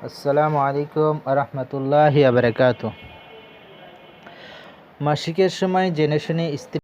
আসসালামু আলাইকুম আরহামতুল্লাহ আবরকাত মাসিকের সময় জেনে শুনে স্ত্রী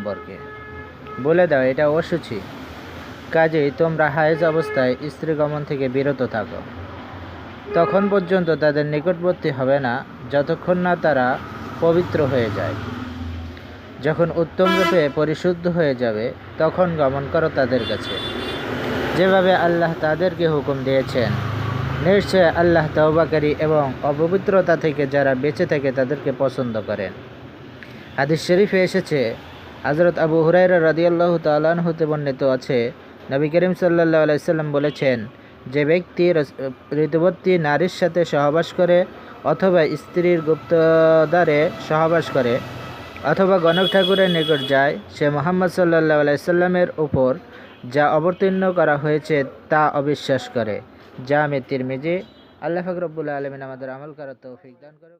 সম্পর্কে। বলে দাও, এটা অসুচি। কাজেই তোমরা হায়েজ অবস্থায় স্ত্রী গমন থেকে বিরত থাকো। তখন পর্যন্ত তাদের নিকটবর্তী হবে না, যতক্ষণ না তারা পবিত্র হয়ে যায়। যখন উত্তম রূপে পরিশুদ্ধ হয়ে যাবে, তখন গমন করো তাদের কাছে। যেভাবে আল্লাহ তাদেরকে হুকুম দিয়েছেন, নিশ্চয় আল্লাহ তওবাকারী এবং অপবিত্রতা থেকে যারা বেঁচে থাকে তাদেরকে পছন্দ করেন। হাদিস শরীফে এসেছে হজরত আবু হুরাইরা রাদিয়াল্লাহু তাআলা হতে বর্ণিত আছে। নবী করিম সাল্লাল্লাহু আলাইহি সাল্লাম বলেছেন, যে ব্যক্তি ঋতুবর্তী নারীর সাথে সহবাস করে অথবা স্ত্রীর গুপ্তদারে সহবাস করে অথবা গণক ঠাকুরের নিকট যায়, সে মোহাম্মদ সাল্লাহ আলাইসাল্লামের উপর যা অবতীর্ণ করা হয়েছে তা অবিশ্বাস করে। যা আমি তিরমিজি, আল্লাহ ফাকরবুল্লা আলমিন আমাদের আমল করার তৌফিক দান করে